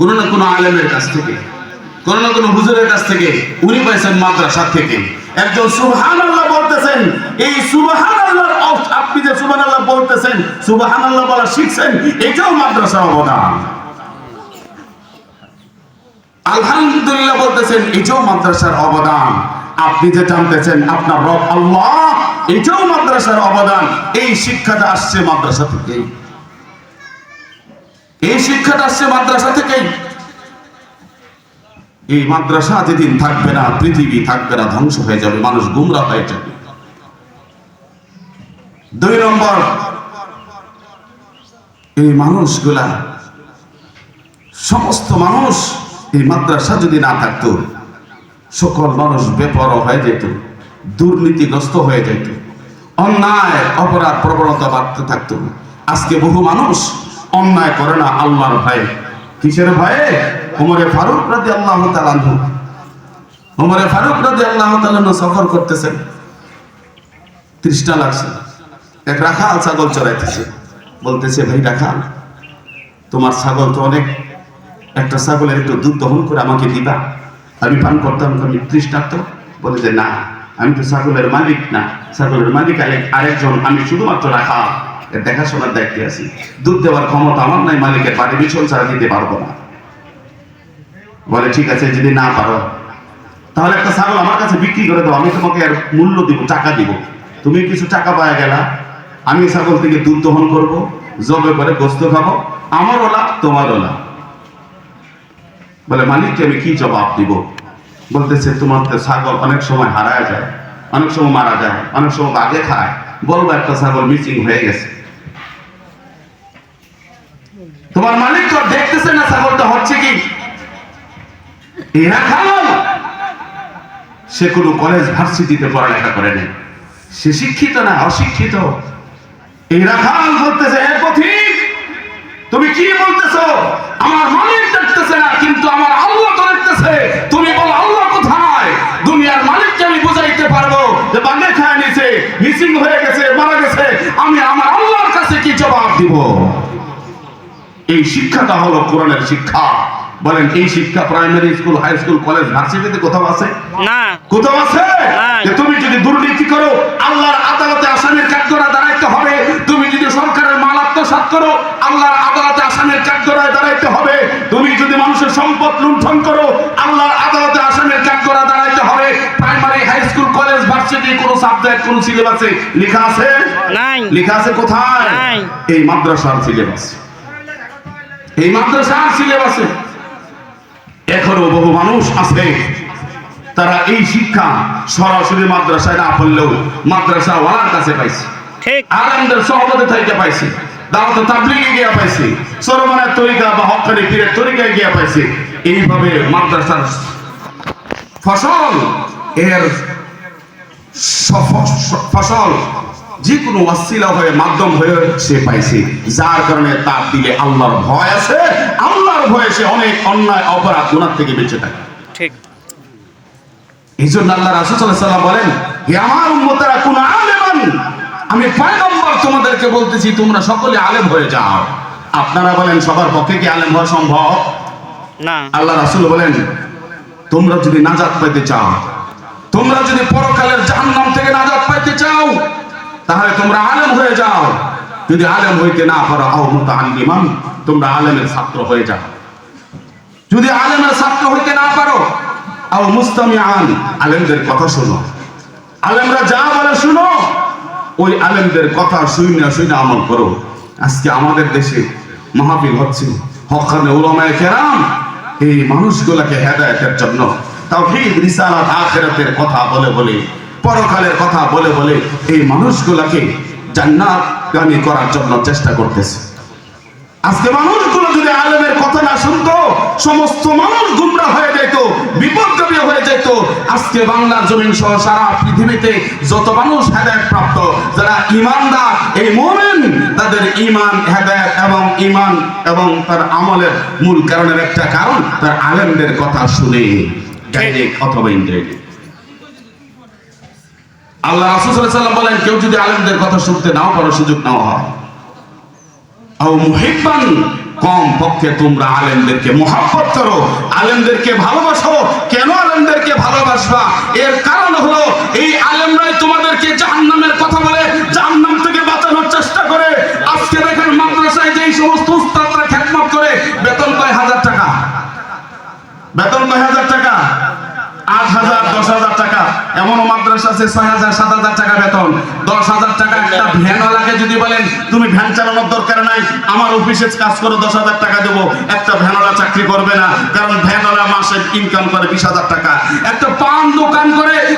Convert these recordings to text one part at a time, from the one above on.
কোনো না কোনো আলেমের কাছ থেকে, কোন না কোনো হুজুরের কাছ থেকে উনি পাইছেন মাদ্রাসা থেকে। একজন সুবহান আল্লাহ বলতেছেন, এই সুবহান আল্লাহর অর্থ- আপনি যে সুবহান আল্লাহ বলতেছেন সুবহান আল্লাহ বলা শিখছেন, এটাও মাদ্রাসার অবদান আলহামদুলিল্লাহ বলতেছেন, এটাও মাদ্রাসার অবদান। আপনি যে জানতেছেন, আপনার রব আল্লাহ, এটাও মাদ্রাসার অবদান। এই শিক্ষাটা আসছে মাদ্রাসা থেকেই। এই শিক্ষাটা আসছে মাদ্রাসা থেকেই। এই মাদ্রাসা যেদিন থাকবে না, পৃথিবী থাকবে না, ধ্বংস হয়ে যাবে, মানুষ গুমরা হয়ে যাবে। দুই নম্বর, এই মানুষগুলা, সমস্ত মানুষ এই মাদ্রাসা যদি না থাকতো, সকল মানুষ বেপর হয়ে যেত, দুর্নীতিগ্রস্ত হয়ে যেত, অন্যায়, অপরাধ, প্রবণতা বাড়তে থাকতো। আজকে বহু মানুষ অন্যায় করে না আল্লাহর ভয়ে। কিসের ভয়ে? উমরে ফারুক রাজি আল্লাহ তালানহু উমরে ফারুক রাজি আল্লাহ তালানহু সফর করতেছেন। তৃষ্ণা লাগছে। এক রাখাল ছাগল চড়াইতেছে। বলতেছে, ভাই রাখাল, তোমার ছাগল তো অনেক। একটা ছাগলের একটু দুধ দহন করে আমাকে দিবা। আমি পান করতাম আমি তৃষ্ণার্ত? বলে যে, না, আমি তো ছাগলের মালিক না। ছাগলের মালিক আরেক- আরেকজন। আমি শুধুমাত্র রাখা এর দেখাশোনার দায়িত্বে আছি। দুধ দেওয়ার ক্ষমতা আমার নাই, মালিকের বাড়ি বিছন ছাড়া দিতে পারব না। বলে, ঠিক আছে, যদি না পারো, তাহলে একটা ছাগল আমার কাছে বিক্রি করে দাও, আমি তোমাকে আর মূল্য দিব, টাকা দিব। তুমি কিছু টাকা পাওয়া গেলা, আমি ছাগল থেকে দুধ দহন করব, জবে করে গোস্ত খাব, আমারও লাভ, তোমারও লাভ। বলে, মালিককে আমি কি জবাব দিব? বলতেছে, তোমার তো ছাগল অনেক সময় হারায় যায়, অনেক সময় মারা যায়, অনেক সময় বাগে খায়। বলব, একটা ছাগল মিসিং হয়ে গেছে। তোমার মালিক তো দেখতেছে না ছাগলটা হচ্ছে কি? এরা খাও সে কোনো কলেজ ভার্সিটিতে পড়ালেখা করে নেই। সে শিক্ষিত না, অশিক্ষিত। এই রাখাল বলতেছে, এ পথিক, তুমি কি বলতেছো? আমার মালিক দেখতেছে না, কিন্তু আমার আল্লাহ তো দেখতেছে। তুমি বলো, আল্লাহ কোথায়? দুনিয়ার মালিককে আমি বুঝাইতে পারব যে বাগে খায় নিছে, মিসিং হয়ে গেছে, মারা গেছে। আমি আমার আল্লাহর কাছে কি জবাব দিব? এই শিক্ষাটা হলো কোরআনের শিক্ষা। বলেন এই শিক্ষা primary school high school college ভার্সিটিতে কোথাও আছে? না। কোথাও আছে? যে তুমি যদি দুর্নীতি করো আল্লাহর আদালতে আসামির কাঠগড়ায় দাঁড়াইতে হবে। তুমি যদি সরকারের মাল আত্মসাৎ করো আল্লাহর আদালতে আসামির কাঠগড়ায় দাঁড়াইতে হবে। তুমি যদি মানুষের সম্পদ লুণ্ঠন করো আল্লাহর আদালতে আসামির কাঠগড়ায় দাঁড়াইতে হবে। Primary high school college varsity কোন সাবজেক্ট কোন সিলেবাসে লেখা আছে? নাই। লেখা আছে কোথায়। এই মাদ্রাসার সিলেবাস এই মাদ্রাসার সিলেবাসে। এখনও বহু মানুষ আছে তারা এই শিক্ষা সরাসরি মাদ্রাসায় না পড়লেও মাদ্রাসা ওয়ালার কাছে পাইছে। ঠিক। আলমদের সহমতে থাইতে পাইছে। দাওয়াত তাবলিগে গিয়া পাইছে। সরমানের তরিকা বা হকানি পীরের তরিকায় গিয়া পাইছে। এইভাবে মাদ্রাসার ফসল এর ফসল যে কোনো ওয়াসিলা হয়ে মাধ্যম হয়ে সে পাইছে। যার কারণে তার দিকে আল্লাহর ভয় আছে। আল্লাহর ভয়ে সে অনেক অন্যায় অপরাধ গুণার থেকে বেঁচে থাকে। ঠিক। এই জন্য আল্লাহ রাসূল বলেন হে আমার উম্মতেরা কোন আলেমান আমি? পয়গম্বর তোমাদেরকে বলতেছি তোমরা সকলে আলেম হয়ে যাও। আপনারা বলেন সবার পক্ষে কি আলেম হওয়া সম্ভব? না। আল্লাহ রাসূল বলেন তোমরা যদি নাজাত পাইতে চাও তোমরা যদি পরকালের জাহান্নাম থেকে নাজাত পাইতে চাও তাহলে তোমরা আলেম হয়ে যাও যদি আলেম হইতে না পারো, আও মুতাআল্লিমান, তোমরা আলেমের ছাত্র হয়ে যাও। যদি আলেমের ছাত্র হইতে না পারো, আও মুস্তামিআন, আলেমদের কথা শোনো। আলেমরা যা বলে শুনো, ওই আলেমদের কথা শুনে শুনে আমল করো। আজকে আমাদের দেশে মাহফিল হচ্ছে হকানে উলামায়ে কেরাম এই মানুষগুলোকে হেদায়েতের জন্য তাও তাওহীদ, রিসালাত, আখিরাতের কথা বলে বলে, পরকালের কথা বলে বলে এই মানুষগুলোকে জান্নাত গামী করার জন্য চেষ্টা করতেছে। আজকে মানুষগুলো যদি আলেমের কথা না শুনতো, সমস্ত মানুষ গুমরা হয়ে যেত, বিপদগামী হয়ে যেত। আজকে বাংলার জমিন সহ সারা পৃথিবীতে যত মানুষ হেদায়ত প্রাপ্ত, যারা ইমানদার, এই মোমেন, তাদের ইমান হেদায়ত এবং ইমান এবং তার আমলের মূল কারণের একটা কারণ, তার আলেমদের কথা শুনে ডাইরেক্ট অথবা ইনডাইরেক্ট আল্লাহ ওয়াসাল্লাম বলেন, কেউ যদি আলেমদের কথা শুনতে নাও পারো, সুযোগ নাও হয়। আও কম পক্ষে তোমরা আলেমদেরকে মোহাব্বত করো, আলেমদেরকে ভালোবাসো। কেন আলেমদেরকে ভালোবাসবা? এর কারণ হলো, এই আলেমরাই তোমাদেরকে জাহান্নামের কথা বলে জাহান্নাম থেকে বাঁচানোর চেষ্টা করে আজকে দেখেন মাদ্রাসায় যেই সমস্ত উস্তাদরা খেদমত করে বেতন কয় হাজার টাকা বেতন কয় হাজার টাকা আট হাজার দশ হাজার টাকা এমনও মাদ্রাসা আছে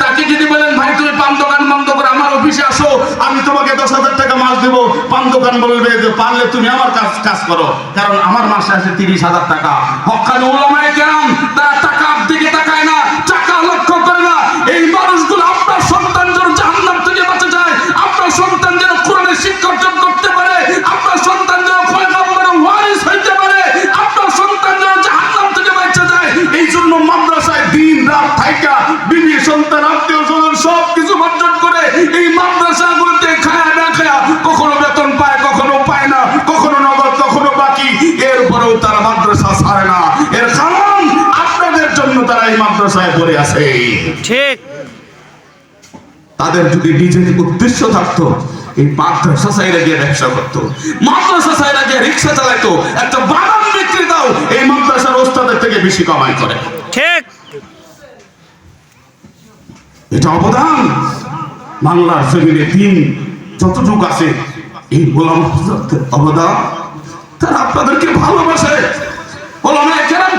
তাকে যদি বলেন, ভাই, তুমি পান দোকান বন্ধ করে, আমার অফিসে আসো, আমি তোমাকে দশ হাজার টাকা মাস দেবো। পান দোকান বলবে পারলে তুমি আমার কাজ করো। কারণ আমার মাসে আসে তিরিশ হাজার টাকা। তারা আছে। ঠিক। তাদের যদি নিজের উদ্দেশ্য থাকতো এই মাদ্রাসা সাইরা গিয়ে ব্যবসা করতো মাদ্রাসা সাইরা গিয়ে রিক্সা চালাইতো একটা বাগান বিক্রি দাও এই মাদ্রাসার ওস্তাদের থেকে বেশি কামাই করে। ঠিক। এটা অবদান। বাংলার জমিনে দিন যতটুক আছে এই গোলাম অবদান। তারা আপনাদেরকে ভালোবাসে। ওলামা কেরাম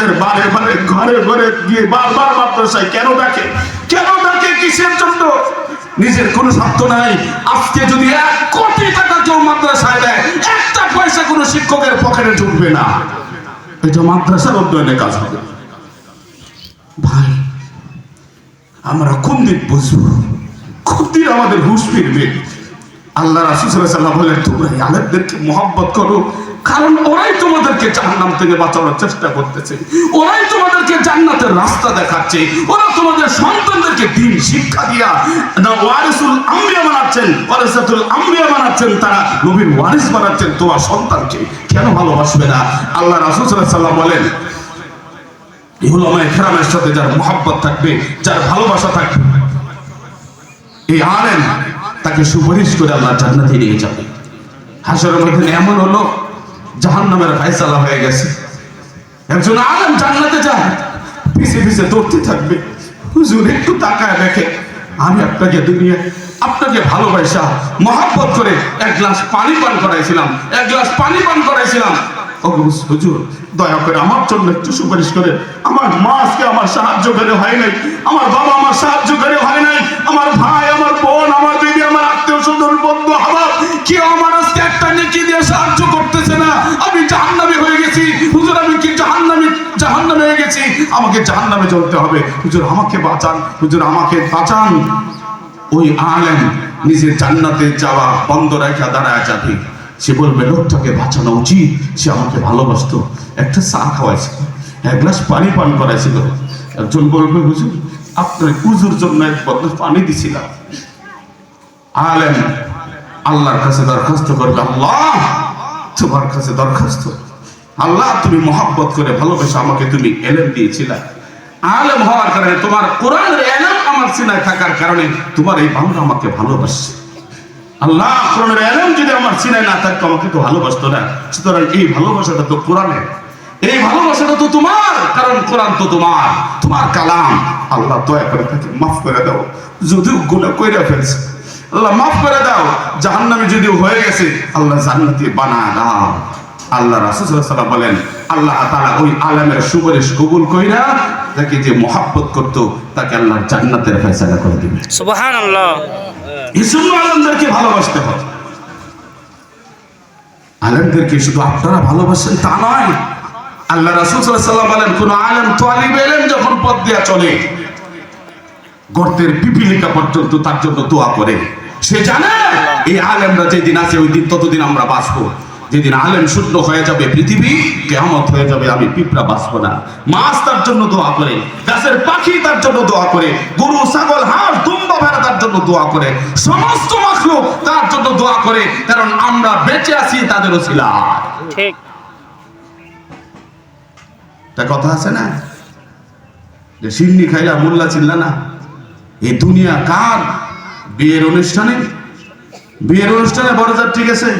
আপনাদের বারে বারে ঘরে ঘরে গিয়ে বারবার মাদ্রাসায় কেন ডাকে? কেন ডাকে কিসের জন্য? নিজের কোনো স্বার্থ নাই। আজকে যদি এক কোটি টাকা কেউ মাদ্রাসায় দেয়, একটা পয়সা কোনো শিক্ষকের পকেটে ঢুকবে না। এটা মাদ্রাসার উন্নয়নের কাজ হবে। ভাই, আমরা কোন দিন বুঝব? কোন দিন আমাদের হুশ ফিরবে? আল্লাহ রাসুসাল্লাহ বলেন, তোমরা আলেমদেরকে মহব্বত করো কারণ ওরাই তোমাদেরকে জাহান্নাম থেকে বাঁচানোর চেষ্টা করতেছে। ওরাই তোমাদেরকে জান্নাতের রাস্তা দেখাচ্ছে। ওরা তোমাদের সন্তানদেরকে দিন শিক্ষা দিয়া ওয়ারিসুল আম্বিয়া বানাচ্ছেন, ওয়ারিসাতুল আম্বিয়া বানাচ্ছেন, তারা নবীর ওয়ারিস বানাচ্ছেন। তোমার সন্তানকে কেন ভালোবাসবে না? আল্লাহ রাসূল সাল্লাল্লাহু আলাইহি ওয়াসাল্লাম বলেন উলামায়ে কেরামের সাথে যার মহব্বত থাকবে, যার ভালোবাসা থাকবে, এই আলেম তাকে সুপারিশ করে আল্লাহ জান্নাতে নিয়ে যাবে। হাসরের মধ্যে এমন হলো জাহান্নামের ফায়সালা হয়ে গেছে। একজন আলেম জান্নাতে যায় পিছে পিছে দৌড়তে থাকবে। হুজুর, একটু তাকায় দেখে, আমি আপনাকে দুনিয়া, আপনাকে ভালোবাসা, মহাব্বত করে এক গ্লাস পানি পান করাইছিলাম, এক গ্লাস পানি পান করাইছিলাম। হুজুর, দয়া করে আমার জন্য একটু সুপারিশ করে, আমার মা আমার সাহায্য করে হয় নাই, আমার বাবা আমার সাহায্য করে হয় নাই, আমার ভাই, আমার বোন, আমার দিদি আমার আত্মীয় স্বজন বন্ধু হাবাব কেউ আমার একটা নেকি দিয়ে সাহায্য করতেছে না। আমি জাহান্নামে হয়ে গেছি। হুজুর, আমি কি জাহান্নামে জাহান্নামে হয়ে গেছি? আমাকে জাহান্নামে চলতে হবে। হুজুর, আমাকে বাঁচান। হুজুর, আমাকে বাঁচান। ওই আলেম নিজের জান্নাতে যাওয়া বন্ধ রেখা দাঁড়ায় যাবে। সে বলবে, লোকটাকে বাঁচানো উচিত। সে আমাকে ভালোবাসতো। একটা চা খাওয়াইছিল। এক গ্লাস পানি পান করাইছিল। একজন বলবে, হুজুর, আপনার উজুর জন্য এক বদল পানি দিছিলাম। আলেম আল্লাহর কাছে দরখাস্ত করবে, আল্লাহ তোমার কাছে দরখাস্ত। আল্লাহ, তুমি মহাব্বত করে ভালোবেসে আমাকে তুমি এলেম দিয়েছিলে। আলেম হওয়ার কারণে তোমার কোরআনের এলেম আমার সিনায় থাকার কারণে তোমার এই বাংলা আমাকে ভালোবাসছে। আল্লাহ, কোরআনের এলেম যদি আমার সিনায় না থাকতো, আমাকে তো ভালোবাসতো না। সুতরাং এই ভালোবাসাটা তো কোরআনের এই ভালোবাসাটা তো তোমার, কারণ কোরআন তো তোমার তোমার কালাম। আল্লাহ, দয়া করে তাকে মাফ করে দাও। যদিও গুণা কইরা ফেলছে। আল্লাহ মাফ করে দাও। জাহান্নামে যদিও হয়ে গেছে আল্লাহ জান্নাতি বানা দাও। আল্লাহ রাসূলুল্লাহ বলেন আল্লাহ তাআলা ওই আলেমের সুপারিশ কবুল কইরা তাকে যে মহাব্বত করত তাকে আল্লাহ জান্নাতের ফয়সালা করে দিবে। সুবহান আল্লাহ এই জন্য আলেমদেরকে ভালোবাসতে হবে। আলেমদেরকে শুধু আপনারা ভালোবাসেন তা নয় আল্লাহ রাসূল ওয়াসাল্লাম বলেন কোন আলেম তালিব ইলম যখন পথ দিয়া চলে গর্তের পিপিলিকা পর্যন্ত তার জন্য দোয়া করে। সে জানে এই আলেমরা যেদিন আছে ওই দিন ততদিন আমরা বাঁচবো। যেদিন আলেম শূন্য হয়ে যাবে পৃথিবী কেমত হয়ে যাবে আমি পিঁপড়া বাঁচবো না। মাছ তার জন্য দোয়া করে গাছের পাখি তার জন্য দোয়া করে গরু ছাগল হাঁস দুম্বা ভেড়া তার জন্য দোয়া করে সমস্ত মাখলুক তার জন্য দোয়া করে কারণ আমরা বেঁচে আছি তাদেরও ছিলাম ঠিক। তা কথা আছে না? যে সিন্নি খাইলা মোল্লা চিল্লা না? এই দুনিয়া কার বিয়ের অনুষ্ঠানে? বিয়ের অনুষ্ঠানে বড় ঠিক আছে?